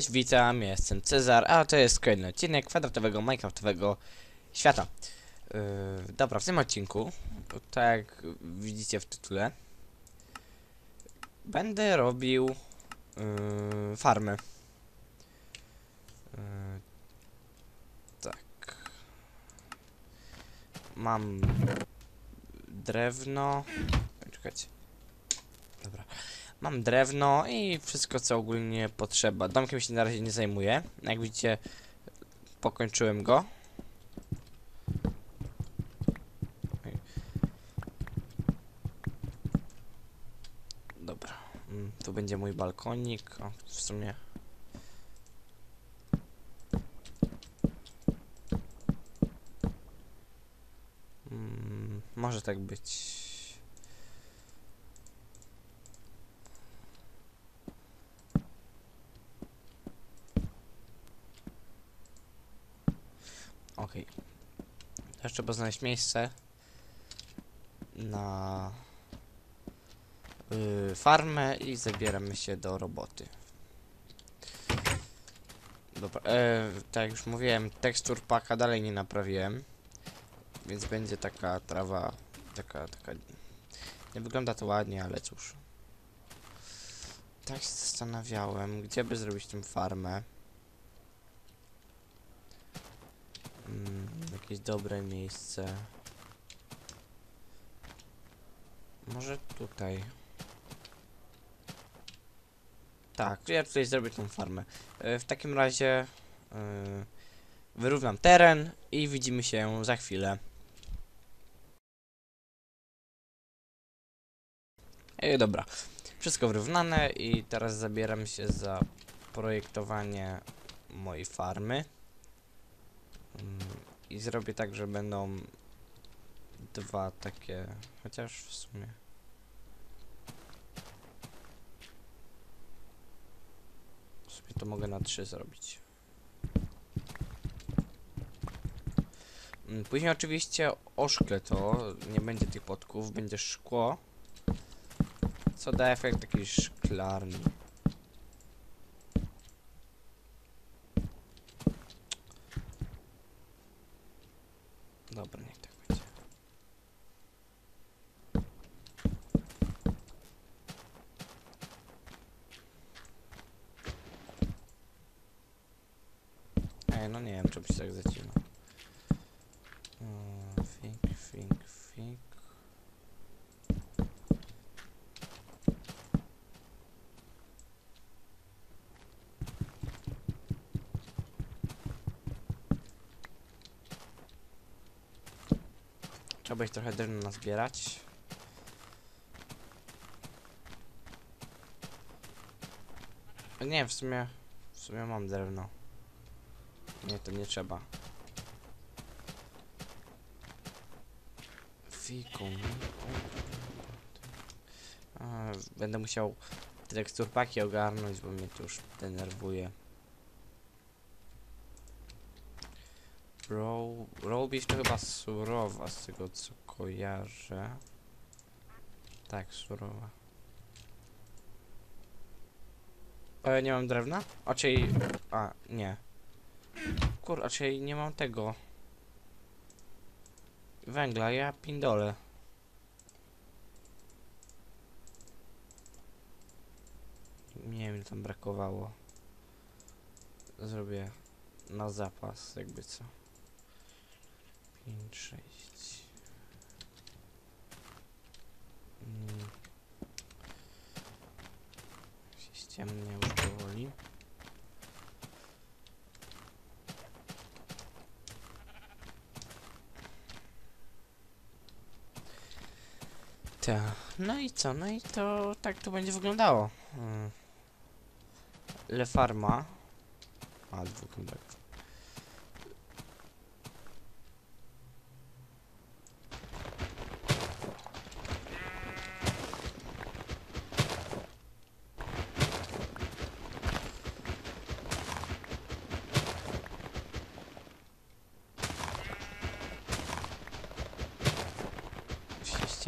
Cześć, witam, jestem Cezar, a to jest kolejny odcinek kwadratowego Minecraftowego świata. Yy, dobra, w tym odcinku, tak jak widzicie w tytule, będę robił yy. Yy, tak. Mam drewno. Czekajcie. Mam drewno i wszystko co ogólnie potrzeba. Domkiem się na razie nie zajmuję. Jak widzicie, pokończyłem go. Dobra. Mm, Tu będzie mój balkonik. O, w sumie. Mm, może tak być. Okej. Teraz trzeba znaleźć miejsce na y, farmę i zabieramy się do roboty. Dobra, e, tak jak już mówiłem, tekstur paka dalej nie naprawiłem, więc będzie taka trawa, taka, taka, nie wygląda to ładnie, ale cóż. Tak się zastanawiałem, gdzie by zrobić tę farmę. Mm, jakieś dobre miejsce. Może tutaj. Tak, ja tutaj zrobię tą farmę. E, W takim razie e, wyrównam teren i widzimy się za chwilę. E, dobra, wszystko wyrównane i teraz zabieram się za projektowanie mojej farmy. I zrobię tak, że będą dwa takie, chociaż w sumie. W sumie to mogę na trzy zrobić. Mm, Później oczywiście oszklę to, nie będzie tych podków, będzie szkło. Co da efekt takiej szklarni. Dobra, niech tak będzie. Ej, czemu się tak zacina. Mm, Fink, fink, fink. Trzeba ich trochę drewna nazbierać. Nie, w sumie... W sumie mam drewno. Nie, to nie trzeba. Fiku, Będę musiał te teksturpaki ogarnąć, bo mnie to już denerwuje. Roll beef to chyba surowa, z tego co kojarzę. Tak, surowa. E, nie mam drewna? A czyli... A, nie. Kur, czyli nie mam tego. Węgla, ja pindole. Nie wiem, tam brakowało. Zrobię na zapas, jakby co. 5, 6. Mm. Się już powoli. No i co? No i to tak to będzie wyglądało. Mm. Le Farma. A, dwóch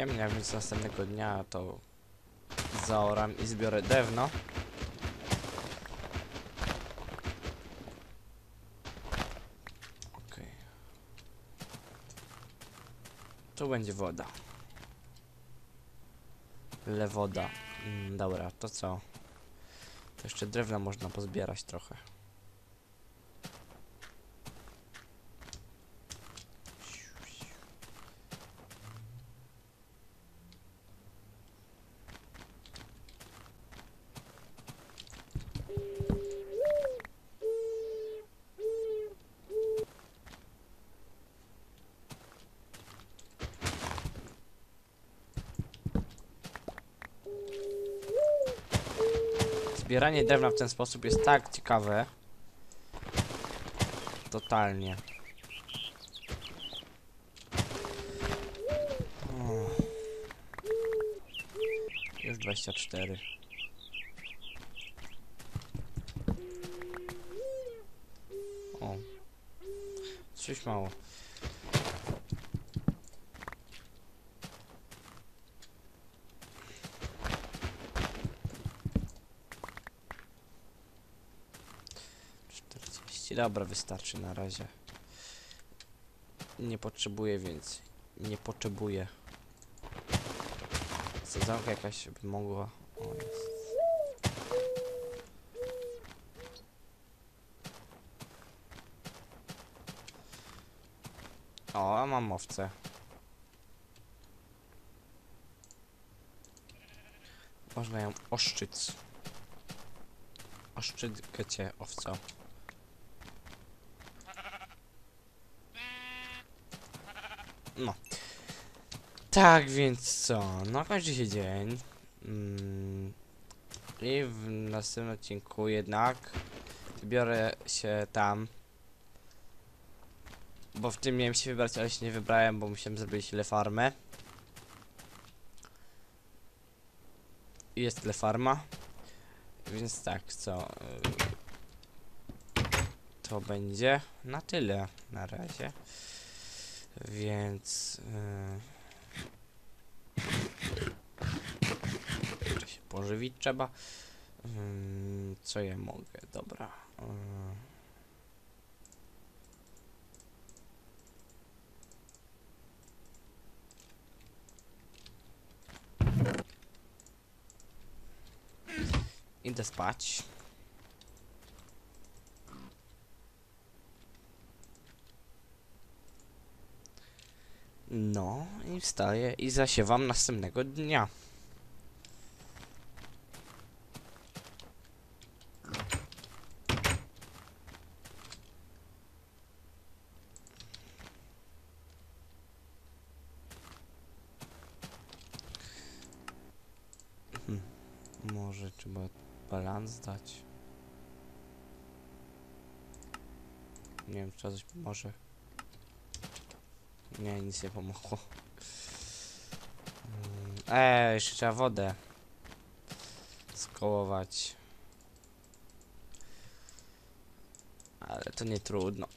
ciemnia, więc następnego dnia to zaoram i zbiorę drewno. Ok. Tu będzie woda. Le woda. Mm, dobra, to co? To jeszcze drewna można pozbierać trochę. Zbieranie drewna w ten sposób jest tak ciekawe. Totalnie. O. Już 24. O. Coś mało. Dobra, wystarczy na razie. Nie potrzebuję więcej. Nie potrzebuję. Sadzonka jakaś by mogła. O, jest. O, mam owce. Można ją oszczyc. Oszczydkę cię, owco. No. Tak więc co? No kończy się dzień. Mm. I w następnym odcinku jednak wybiorę się tam. Bo w tym miałem się wybrać, ale się nie wybrałem, bo musiałem zrobić le farmę. I Jest le farma. Więc tak, co? To będzie na tyle na razie. Więc... Jeszcze się pożywić trzeba. Ym, co ja mogę? Dobra. Yy. Idę spać. No i wstaję i zasiewam następnego dnia. Hmm. Może trzeba balans dać. Nie wiem, czy coś pomoże. Nie, nic nie pomogło. Mm, Eee, jeszcze trzeba wodę skołować. Ale to nie trudno.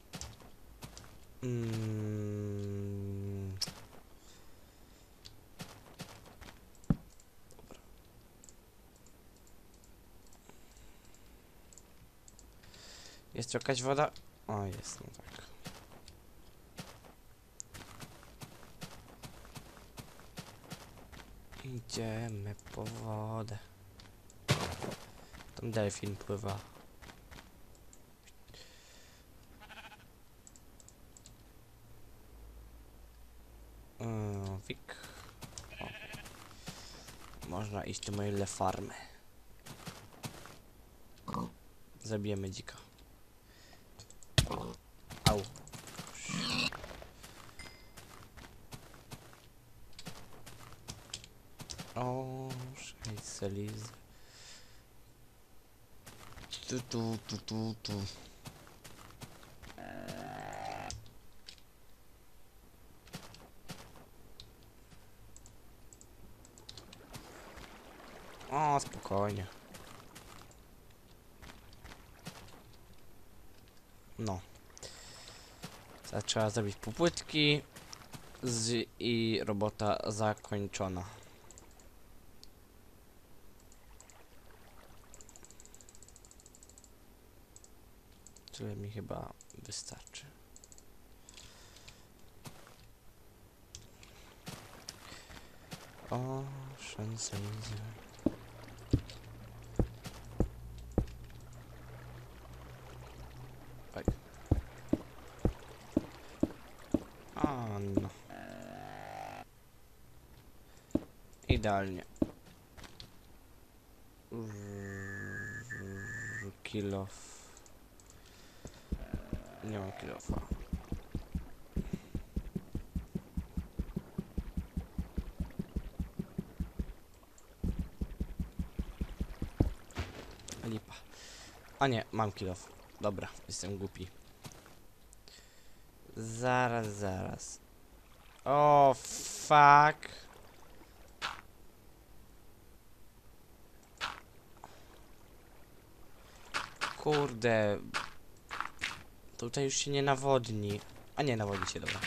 Mm. Dobra. Jest tu jakaś woda? O, jest, no tak. Idziemy po wodę. Tam delfin pływa. Wik. O. Można iść do mojej le farmy. Zabijemy dzika. O, szejseliz. Tu, tu, tu, tu, tu. O, spokojnie. No. Trzeba zrobić popłytki z, i robota zakończona. Tyle mi chyba wystarczy. Sensor. Oj. A no. Idealnie. Nie mam kill offa. Lipa. A nie, mam kill off. Dobra, jestem głupi. Zaraz, zaraz. O, fuck. Kurde. Tutaj już się nie nawodni. A nie, nawodni się, dobra.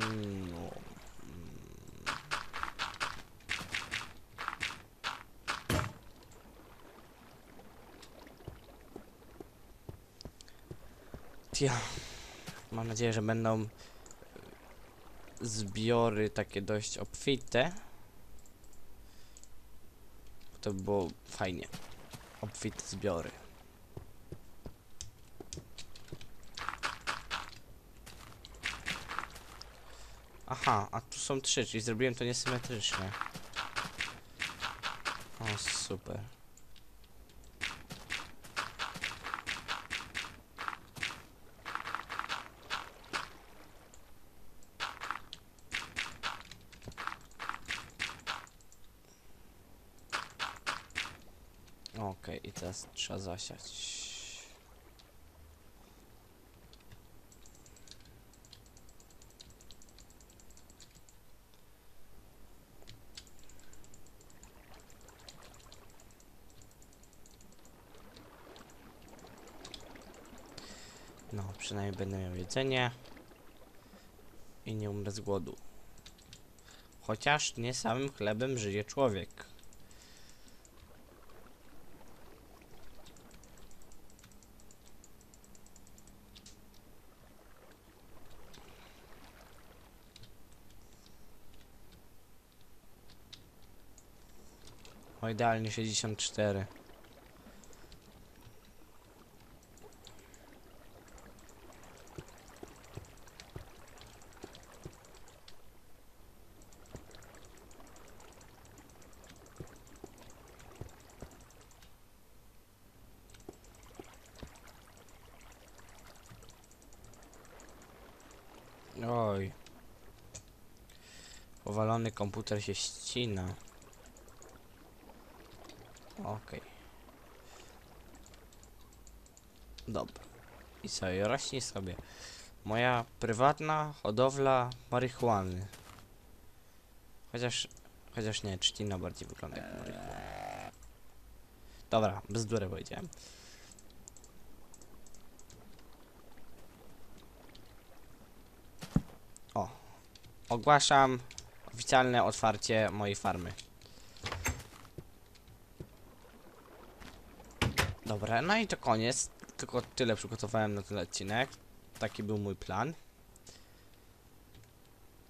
Mm, No. Tia. Mam nadzieję, że będą e, zbiory takie dość obfite. To by było fajnie. Obfite zbiory. Aha, a tu są trzy, czyli zrobiłem to niesymetrycznie. O, super. Okej, i teraz trzeba zasiać. No, przynajmniej będę miał jedzenie i nie umrę z głodu. Chociaż nie samym chlebem żyje człowiek. O, idealnie 64. Oj. Powalony komputer się ścina. Okej. Dobra. I sobie rośnie sobie. Moja prywatna hodowla marihuany. Chociaż, chociaż nie, trzcina bardziej wygląda jak marihuana. Dobra, bzdurę powiedziałem. O. Ogłaszam oficjalne otwarcie mojej farmy. Dobra, no i to koniec. Tylko tyle przygotowałem na ten odcinek. Taki był mój plan.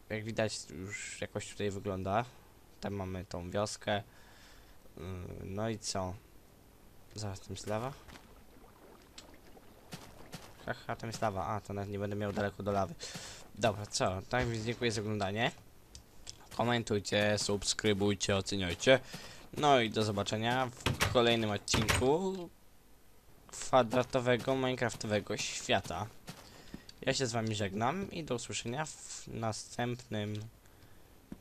Jak widać, już jakoś tutaj wygląda. Tam mamy tą wioskę. Yy, No i co? Zaraz tam jest lawa? Haha, tam jest lawa. A, to nawet nie będę miał daleko do lawy. Dobra, co? Tak więc dziękuję za oglądanie. Komentujcie, subskrybujcie, oceniajcie. No i do zobaczenia w kolejnym odcinku kwadratowego minecraftowego świata. Ja się z wami żegnam i do usłyszenia w następnym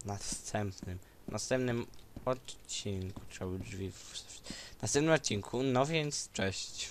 następnym następnym odcinku. Trzeba drzwi w... następnym odcinku, no więc cześć.